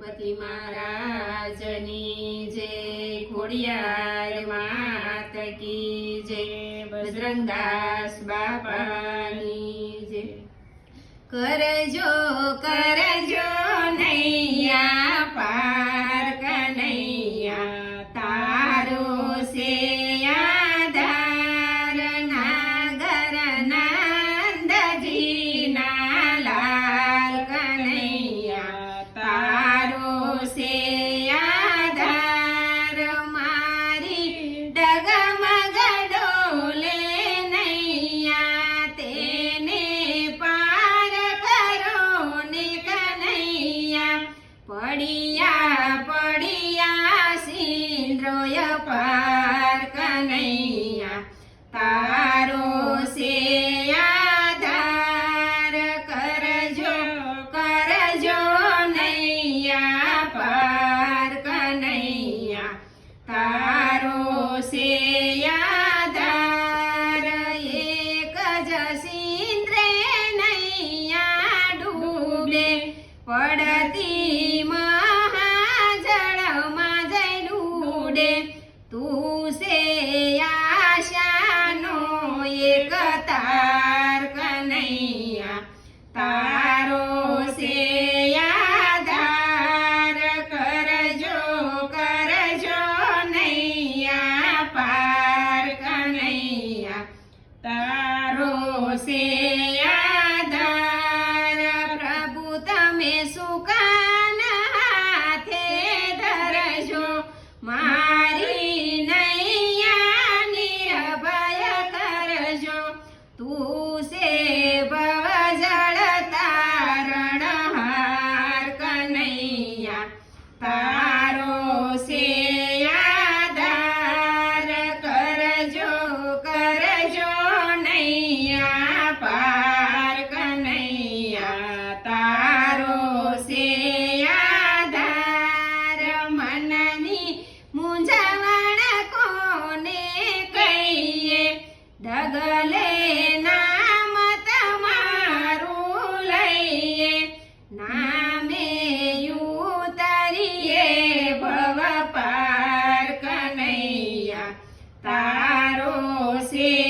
ગણપતિ મહારાજની જય ખોડિયાર માત કી જય બજરંગદાસ બાપાની જય કરજો કરજો. કનૈયા તારો છે આધાર કરજો કરજો નૈયા પાર કનૈયા તારો છે આધાર એક જ સિંદ્રે નૈયા ડૂબે પડતી મહાજળમાં જઈ ડૂડે તું તારો છે આધાર કરજો કરજો નૈયા પાર કનૈયા તારો છે આધાર પ્રભુ તમે સુકાન હાથે ધરજો મારી નૈયા નિર્ભય કરજો તું છે તારો છે આધાર કરજો કરજો નૈયા, પાર કનૈયા તારો છે આધાર મનની મૂંઝવણ કોને કહીએ? ડગલે day.